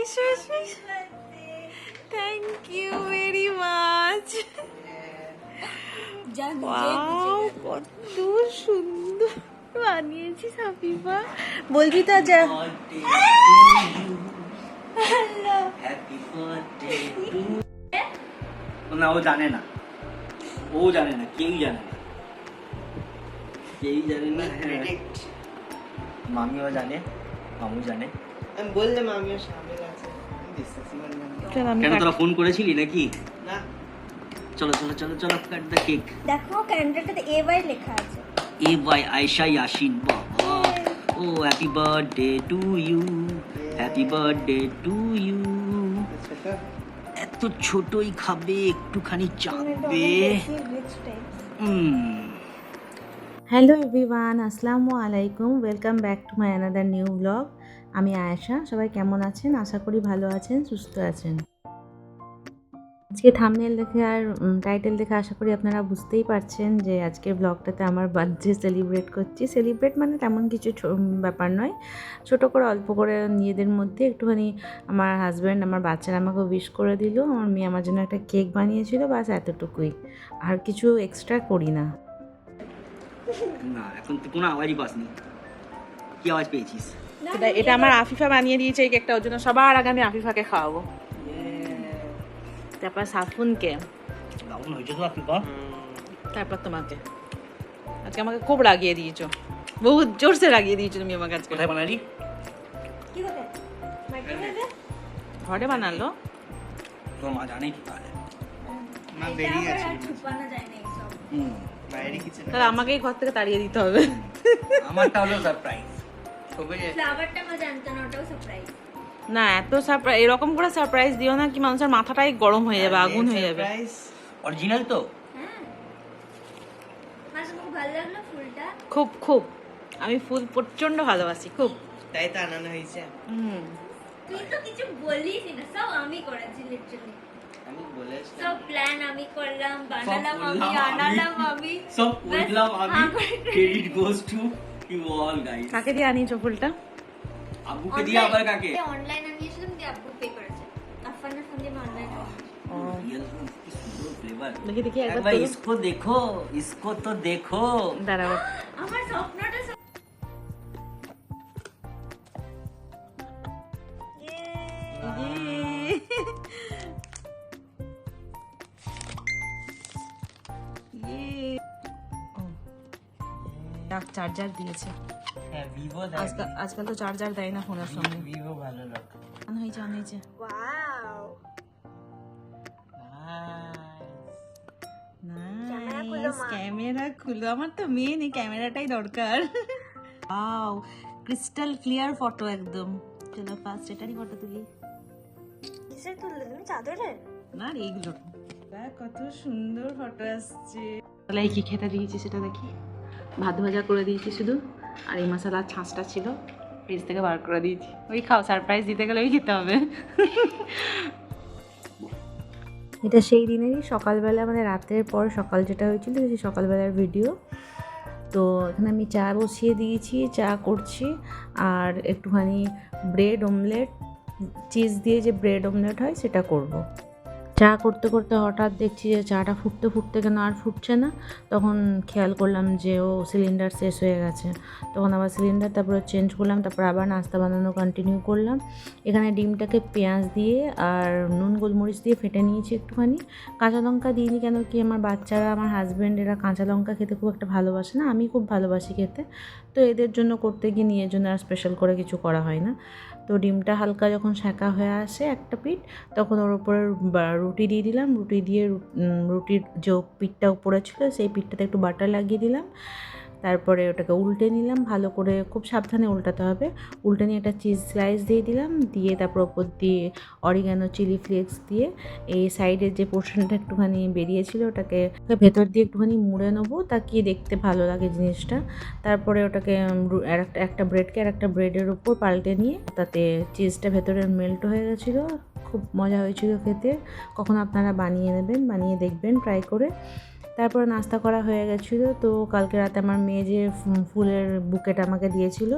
এসো এসো thank you very much wow কত সুন্দর। বানিয়েছিস হাফিফা বলবি তো যা না ও জানে না। ও জানে না কেউই জানে না। কেউই জানে না হ্যাঁ। মামিও জানে মামু জানে। আমি বললাম আমিও আছে। চল আমি কেন তোরা ফোন করেছিলি নাকি? না। চলো চলো চলো চলো কাট দ্য কেক দেখো ক্যালেন্ডারটাতে এ বাই লেখা আছে। এ বাই আয়শা ইয়াসিন বাবা ও happy birthday to you happy birthday to you এত ছোটই খাবে একটুখানি চাপবে। হ্যালো এভরিওয়ান আসসালামু আলাইকুম। Welcome back to my another new blog আমি আয়েশা, সবাই কেমন আছেন? আশা করি ভালো আছেন, সুস্থ আছেন। আজকে থামনেল দেখে আর টাইটেল দেখে আশা করি আপনারা বুঝতেই পারছেন যে আজকের ব্লগটাতে আমার বার্থডে সেলিব্রেট করছি। সেলিব্রেট মানে তেমন কিছু ব্যাপার নয়। ছোট করে, অল্প করে নিজেদের মধ্যে একটুখানি আমার হাজব্যান্ড আমার বাচ্চারা আমাকে উইশ করে দিল। আমার মেয়ে আমার জন্য একটা কেক বানিয়েছিল, বাস এতটুকুই। আর কিছু এক্সট্রা করি না। না, এখন তো কোনো আওয়াজই পাসনি। কি আওয়াজ পেয়েছিস? এটা এটা আমার আফিফা বানিয়ে দিয়েছে এই কেকটা ওর জন্য সবার আগে আমি আফিফাকে খাওয়াবো। তারপর সাফুনকে। তো তারপর তোমাকে। আজকে আমাকে খুব রাগিয়ে দিয়েছ। বহুত জোরসে রাগিয়ে দিয়েছ তুমি আমাকে আজকে। কোথায় বানালি? কি হবে মাইক্রোওয়েভে? ঘরে বানালো। তোর মা জানে কি তাহলে মা বেরিয়ে গেছে ছুপানো যায় না এইসব হুম। বাইরে কিছু তাহলে আমাকেই ঘর থেকে তাড়িয়ে দিতে হবে। আমারটা হলো সারপ্রাইজ ফ্লাওয়ারটা আমার জানতো না ওটাও সারপ্রাইজ না এত সারপ্রাইজ এরকম করে সারপ্রাইজ দিও না কি মানুষের মাথাটাই গরম হয়ে যাবে আগুন হয়ে যাবে। অরিজিনাল তো? হ্যাঁ। খুব ভালো লাগল ফুলটা। খুব খুব। আমি ফুল প্রচণ্ড ভালোবাসি খুব। তাই তো আনানো হয়েছে। হুম। তুই তো কিছু বলিস না সব আমি করেছি লিটারালি আমি বলেছি সব প্ল্যান আমি করলাম বানালাম আমি আনালাম আমি। সব করলাম আমি। Credit goes to you all guys কাকে দিয়ে আনিয়েছো ফুলটা আব্বুকে দিয়ে আবার কাকে অনলাইন আনিয়েছিলাম দিয়ে আব্বু পে করেছে আফানের ফোন দিয়ে অনলাইন রিয়েল কি সুন্দর ফ্লেভার দেখি দেখি একবার একবার তোলো। इसको देखो इसको तो देखो দাঁড়াও আমার স্বপ্নটা সব চার্জার দিয়েছে। হ্যাঁ ভিভো আজকাল আজকাল তো চার্জার দেয় না ফোনের সঙ্গে। ভিভো ভালো লোক। অন হয়েছে অন হয়েছে ওয়াও নাইস ক্যামেরা খুলো আমার তো মেন এই ক্যামেরাটাই দরকার। ওয়াও ক্রিস্টাল ক্লিয়ার ফটো একদম। চলো ফার্স্ট এটারই ফটো তুলি। কিসের তুললে? তুমি চাদরের? না রে এইগুলো কত সুন্দর ফটো আসছে। কি খেতে দিয়েছি সেটা দেখি। ভাত ভাজা করে দিয়েছি শুধু আর এই মশলার ছাঁচটা ছিল। ফ্রিজ থেকে বার করে দিয়েছি। ওই খাও সারপ্রাইজ দিতে গেলে ওই খেতে হবে। এটা সেই দিনেরই সকালবেলা মানে রাতের পর সকাল যেটা হয়েছিল সেই সকালবেলার ভিডিও তো এখানে আমি চা বসিয়ে দিয়েছি চা করছি আর একটুখানি ব্রেড অমলেট চিজ দিয়ে যে ব্রেড অমলেট হয় সেটা করব। চা করতে করতে হঠাৎ দেখছি যে চাটা ফুটতে ফুটতে কেন আর ফুটছে না। তখন খেয়াল করলাম যে ও সিলিন্ডার শেষ হয়ে গেছে। তখন আবার সিলিন্ডার তারপরে চেঞ্জ করলাম, তারপর আবার নাস্তা বানানো কন্টিনিউ করলাম। এখানে ডিমটাকে পেঁয়াজ দিয়ে আর নুন, গোলমরিচ দিয়ে ফেটে নিয়েছি একটুখানি। কাঁচা লঙ্কা দিইনি কেন কি? আমার বাচ্চারা, আমার হাজব্যান্ড এরা কাঁচা লঙ্কা খেতে খুব একটা ভালোবাসে না। আমি খুব ভালোবাসি খেতে। তো এদের জন্য করতে গিয়ে নিয়ে জন্য আর স্পেশাল করে কিছু করা হয় না। তো ডিমটা হালকা যখন সেঁকা হয়ে আসে একটা পিঠ, তখন ওর উপরে রুটি দিয়ে দিলাম। রুটি দিয়ে রুটির যে পিঠটা উপরে ছিল, সেই পিঠটাতে একটু বাটার লাগিয়ে দিলাম। তারপরে ওটাকে উল্টে নিলাম, ভালো করে খুব সাবধানে উল্টাতে হবে। উল্টে নিয়ে একটা চিজ স্লাইস দিয়ে দিলাম, দিয়ে তারপর ওপর দিয়ে অরিগানো চিলি ফ্লেক্স দিয়ে এই সাইডের যে পোর্শনটা একটুখানি বেরিয়েছিল ওটাকে ভেতর দিয়ে একটুখানি মুড়ে নেব তাকে দেখতে ভালো লাগে জিনিসটা। তারপরে ওটাকে একটা একটা ব্রেডকে আর একটা ব্রেডের উপর পাল্টে নিয়ে তাতে চিজটা ভেতরে মেল্ট হয়ে গেছিল, খুব মজা হয়েছিল খেতে। কখনো আপনারা বানিয়ে নেবেন, বানিয়ে দেখবেন ট্রাই করে। তারপরে নাস্তা করা হয়ে গেছিল। তো কালকে রাতে আমার মেয়ে যে ফুলের বুকেট আমাকে দিয়েছিল,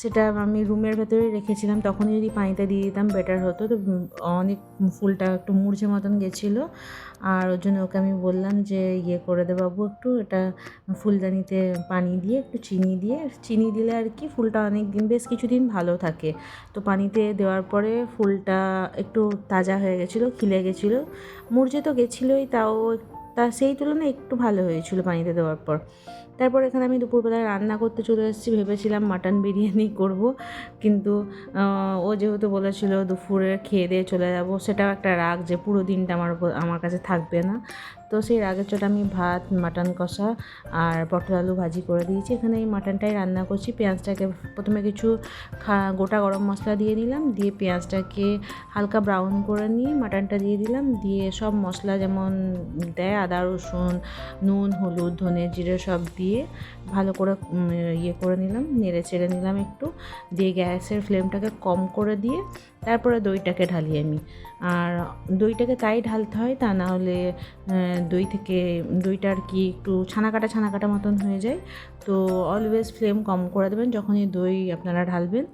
সেটা আমি রুমের ভেতরেই রেখেছিলাম। তখনই যদি পানিতে দিয়ে দিতাম বেটার হতো। তো অনেক ফুলটা একটু মূর্ছে মতন গেছিল। আর ওর জন্য ওকে আমি বললাম যে ইয়ে করে দে বাবু একটু, এটা ফুলদানিতে পানি দিয়ে, একটু চিনি দিয়ে। চিনি দিলে আর কি ফুলটা অনেক দিন বেশ কিছুদিন ভালো থাকে। তো পানিতে দেওয়ার পরে ফুলটা একটু তাজা হয়ে গেছিল, খিলে গেছিল। মূর্ছে তো গেছিলোই, তাও তা সেই তুলনায় একটু ভালো হয়েছিল পানিতে দেওয়ার পর। তারপর এখানে আমি দুপুরবেলা রান্না করতে চলে এসেছি ভেবেছিলাম মাটন বিরিয়ানি করব। কিন্তু ও যেহেতু বলেছিল দুপুরে খেয়ে দিয়ে চলে যাব, সেটাও একটা রাগ যে পুরো দিনটা আমার আমার কাছে থাকবে না। তো সেই রাগের চোট আমি ভাত, মাটন কষা আর পটল আলু ভাজি করে দিয়েছি। এখানে এই মাটনটাই রান্না করছি। পেঁয়াজটাকে প্রথমে কিছু গোটা গরম মশলা দিয়ে নিলাম দিয়ে পেঁয়াজটাকে হালকা ব্রাউন করে নিয়ে মাটনটা দিয়ে দিলাম। দিয়ে সব মশলা যেমন দেয়, আদা, রসুন, নুন, হলুদ, ধনে জিরে সব দিয়ে ভালো করে ইয়ে করে নিলাম। নেড়ে চেড়ে নিলাম একটু। দিয়ে গ্যাসের ফ্লেমটাকে কম করে দিয়ে তারপরে দইটাকে ঢালি আমি। আর দইটাকে তাই ঢালতে হয় তা না হলে দই থেকে, দইটা আর কি একটু ছানা কাটা ছানা কাটা মতন হয়ে যায়। তো অলওয়েজ ফ্লেম কম করে দেবেন যখনই দই আপনারা ঢালবেন।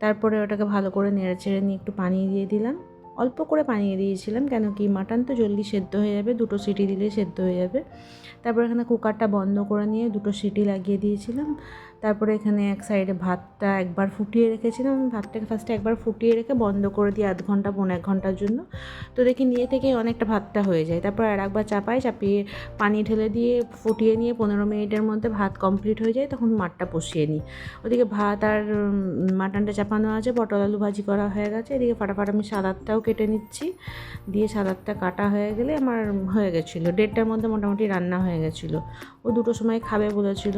তারপরে ওটাকে ভালো করে নেড়ে চেড়ে নিয়ে একটু পানি দিয়ে দিলাম। অল্প করে পানি দিয়েছিলাম কেন কি মাটন তো জলদি সেদ্ধ হয়ে যাবে, দুটো সিটি দিলে সেদ্ধ হয়ে যাবে। তারপর এখানে কুকারটা বন্ধ করে নিয়ে দুটো সিটি লাগিয়ে দিয়েছিলাম। তারপরে এখানে এক সাইডে ভাতটা একবার ফুটিয়ে রেখেছিলাম। ভাতটাকে ফার্স্টে একবার ফুটিয়ে রেখে বন্ধ করে দিয়ে আধ ঘণ্টা, পৌনে এক ঘণ্টার জন্য। তো দেখি নিয়ে থেকে অনেকটা ভাতটা হয়ে যায়। তারপর আর একবার চাপাই, চাপিয়ে পানি ঢেলে দিয়ে ফুটিয়ে নিয়ে পনেরো মিনিটের মধ্যে ভাত কমপ্লিট হয়ে যায়, তখন মাঠটা বসিয়ে নিই। ওদিকে ভাত আর মাটনটা চাপানো আছে, পটল আলু ভাজি করা হয়ে গেছে। এদিকে ফাটাফাট আমি সালাদটাও কেটে নিচ্ছি। দিয়ে সালাদটা কাটা হয়ে গেলে আমার হয়ে গেছিল। দেড়টার মধ্যে মোটামুটি রান্না হয়ে গেছিল। ও দুটো সময় খাবে বলেছিল।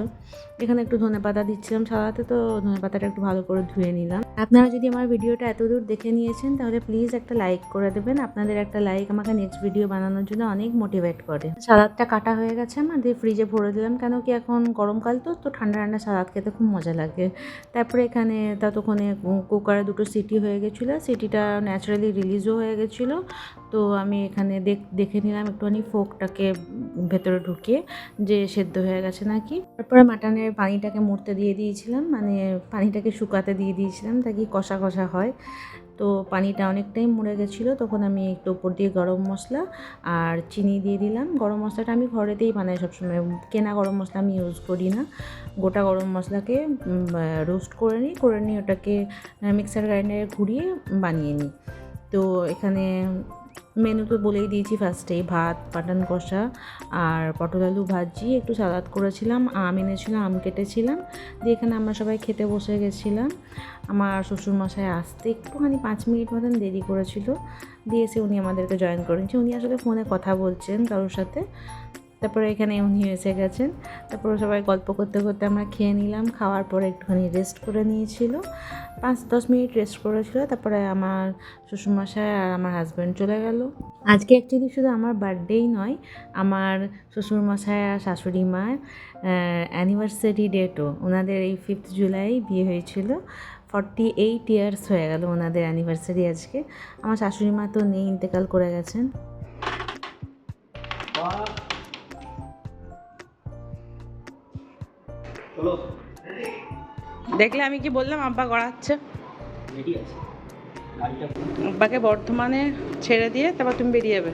এখানে একটু ধনে পাতা দিচ্ছিলাম সালাতে, তো ধনে পাতাটা একটু ভালো করে ধুয়ে নিলাম। আপনারা যদি আমার ভিডিওটা এত দূর দেখে নিয়েছেন, তাহলে প্লিজ একটা লাইক করে দেবেন। আপনাদের একটা লাইক আমাকে নেক্সট ভিডিও বানানোর জন্য অনেক মোটিভেট করে। সালাদটা কাটা হয়ে গেছে আমার, দিয়ে ফ্রিজে ভরে দিলাম কেন কি এখন গরমকাল তো তো ঠান্ডা ঠান্ডা সালাদ খেতে খুব মজা লাগে। তারপরে এখানে ততক্ষণে কুকারে দুটো সিটি হয়ে গেছিল। সিটিটা ন্যাচারালি রিলিজও হয়ে গেছিল। তো আমি এখানে দেখ, দেখে নিলাম একটুখানি ফোকটাকে ভেতরে ঢুকিয়ে যে সেদ্ধ হয়ে গেছে নাকি। তারপরে মাটনের পানিটাকে মরতে দিয়ে দিয়েছিলাম মানে পানিটাকে শুকাতে দিয়ে দিয়েছিলাম, তাকে কষা কষা হয়। তো পানিটা অনেকটাই মরে গেছিল, তখন আমি একটু উপর দিয়ে গরম মশলা আর চিনি দিয়ে দিলাম। গরম মশলাটা আমি ঘরেতেই বানাই সবসময়। কেনা গরম মশলা আমি ইউজ করি না। গোটা গরম মশলাকে রোস্ট করে নিই করে নিই ওটাকে মিক্সার গ্রাইন্ডারে ঘুরিয়ে বানিয়ে নিই। তো এখানে মেনু তো বলেই দিয়েছি ফার্স্টে ভাত, পাটান কষা আর পটল আলু ভাজি, একটু সালাদ করেছিলাম, আম এনেছিলাম, আম কেটেছিলাম, দিয়ে এখানে আমরা সবাই খেতে বসে গেছিলাম। আমার শ্বশুরমশাই আসতে একটুখানি পাঁচ মিনিট মতন দেরি করেছিল, দিয়ে এসে উনি আমাদেরকে জয়েন করেছে। উনি আসলে ফোনে কথা বলছেন কারোর সাথে তারপরে এখানে উনি এসে গেছেন। তারপরে সবাই গল্প করতে করতে আমরা খেয়ে নিলাম, খাওয়ার পরে একটুখানি রেস্ট করে নিয়েছিল। পাঁচ দশ মিনিট রেস্ট করেছিল, তারপরে আমার শ্বশুরমশাই আর আমার হাজব্যান্ড চলে গেল। আজকে অ্যাকচুয়ালি শুধু আমার বার্থডেই নয়, আমার শ্বশুরমশাই আর শাশুড়ি মার অ্যানিভার্সারি ডেটও ওনাদের এই ফিফথ জুলাই বিয়ে হয়েছিল। ফর্টি এইট ইয়ার্স হয়ে গেল ওনাদের অ্যানিভার্সারি আজকে। আমার শাশুড়ি মা তো নেই, ইন্তেকাল করে গেছেন। দেখলে আমি কি বললাম? আব্বা গড়াচ্ছে। আব্বাকে বর্ধমানে ছেড়ে দিয়ে তারপর তুমি বেরিয়ে যাবে।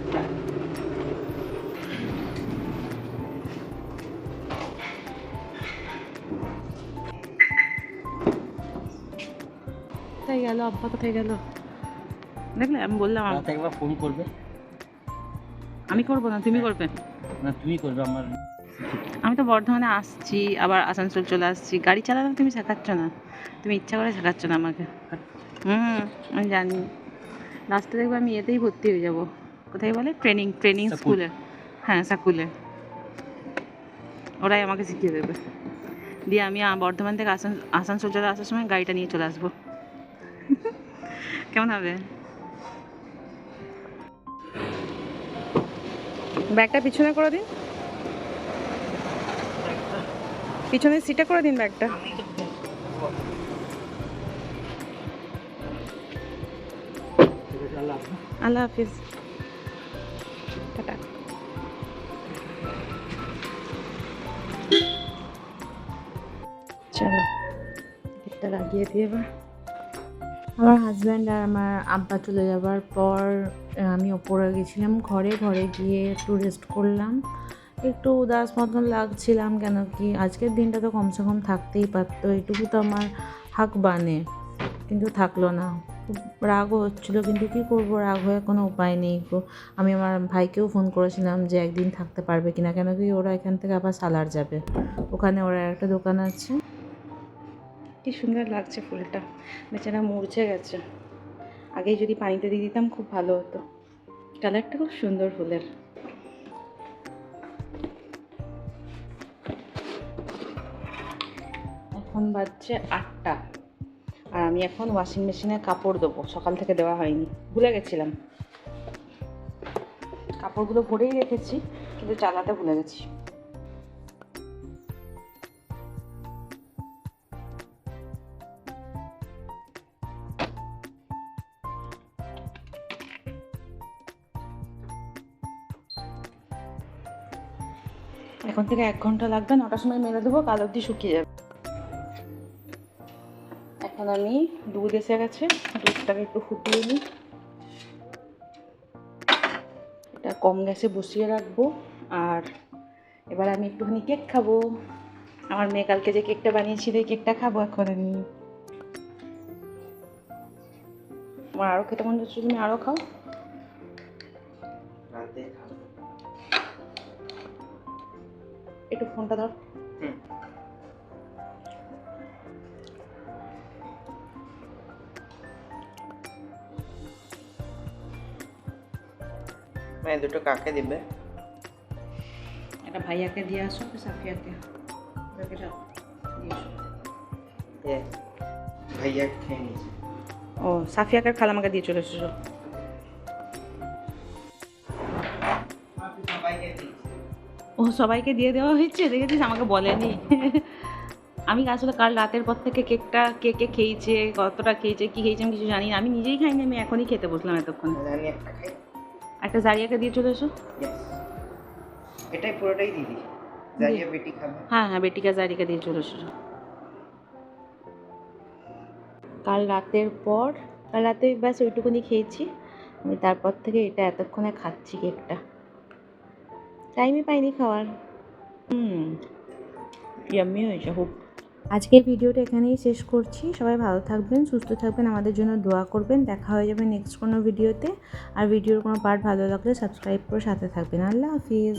কোথায় গেল? আব্বা কোথায় গেল? দেখলে আমি বললাম একবার ফোন করবে। আমি করব না তুমি করবে। না তুমি করবে আমার আমি তো বর্ধমানে আসছি আবার আসানসোল চলে আসছি। গাড়ি চালানো তুমি শেখাচ্ছ না? তুমি ইচ্ছা করে শেখাচ্ছ না আমাকে। হুম আমি জানি। লাস্টে দেখব আমি এতেই ভর্তি হয়ে যাব। কোথায় বলে? ট্রেনিং ট্রেনিং স্কুলে। হ্যাঁ সাকুলে। ওরাই আমাকে শিখিয়ে দেবে। দিয়ে আমি বর্ধমান থেকে আসান আসানসোল চলে আসার সময় গাড়িটা নিয়ে চলে আসব। কেমন হবে? ব্যাগটা পিছনে করে দিন। পিছনে সিটা করে দিন ব্যাগটা আল্লাহ হাফিজ। আমার হাজব্যান্ড আর আমার আব্বা চলে যাবার পর, আমি ওপরে গেছিলাম ঘরে ঘরে গিয়ে একটু রেস্ট করলাম। একটু উদাস মতন লাগছিলাম কেন কি? আজকের দিনটা তো কমসে কম থাকতেই পারতো, এটুকু তো আমার হাক বানে, কিন্তু থাকল না। খুব রাগও হচ্ছিল, কিন্তু কী করব? রাগ হয়ে কোনো উপায় নেই আমি আমার ভাইকেও ফোন করেছিলাম যে একদিন থাকতে পারবে কিনা, কেন কি ওরা এখান থেকে আবার সালার যাবে। ওখানে ওরা একটা দোকান আছে। কি সুন্দর লাগছে ফুলটা। বেচারা মরছে গেছে। আগেই যদি পানিতে দিয়ে দিতাম খুব ভালো হতো। কালারটা খুব সুন্দর ফুলের। এখন বাজছে আটটা। আর আমি এখন ওয়াশিং মেশিনে কাপড় দেবো। সকাল থেকে দেওয়া হয়নি। ভুলে গেছিলাম। কাপড়গুলো ভরেই রেখেছি, কিন্তু চালাতে ভুলে গেছি। এখন থেকে এক ঘণ্টা লাগবে, নটার সময় মেরে দেবো, কাল অবধি শুকিয়ে যাবে। এখন আমি দুধ এসে গেছে। দুধটাকে একটু ফুটিয়ে নিই। এটা কম গ্যাসে বসিয়ে রাখব। আর এবার আমি একটুখানি কেক খাব। আমার মেয়ে কালকে যে কেকটা বানিয়েছিল এই কেকটা খাব এখন আমি। আমার আরও খেতে মন যাচ্ছে তুমি আরও খাও। একটু ফোনটা ধর। মানে দুটো কাকে দিবে? একটা ভাইয়াকে দিয়ে আসো তো সাফিয়াকে। ভাইয়া খেয়ে নিয়েছে। ও সাফিয়াকে খালা আমাকে দিয়ে চলে এসেছ? ও সবাইকে দিয়ে দেওয়া হয়েছে? দেখেছিস? আমাকে বলেনি। আমি আসলে কাল রাতের পর থেকে কেকটা কে কে খেয়েছে কতটা খেয়েছে কি খেয়েছে আমি কিছু জানি না। আমি নিজেই খাইনি আমি এখনই খেতে বসলাম এতক্ষণ। একটা জারিয়াকে দিয়ে চলে এসো। এটাই পুরোটাই দিদি। দাঁড়িয়ে বেটি খাবে। হ্যাঁ হ্যাঁ বেটিকা জারিকা দিয়ে চলে এসো। কাল রাতের পর কাল রাতে ব্যাস ওইটুকুনি খেয়েছি। আমি তারপর থেকে এটা এতক্ষণে খাচ্ছি কেকটা। টাইমই পাইনি খাওয়ার। হুম ইয়াম্মি হয়েছে খুব আজকের ভিডিওটা এখানেই শেষ করছি। সবাই ভালো থাকবেন, সুস্থ থাকবেন, আমাদের জন্য দোয়া করবেন। দেখা হয়ে যাবে নেক্সট কোনো ভিডিওতে। আর ভিডিওর কোনো পার্ট ভালো লাগলে সাবস্ক্রাইব করে সাথে থাকবেন। আল্লাহ হাফিজ।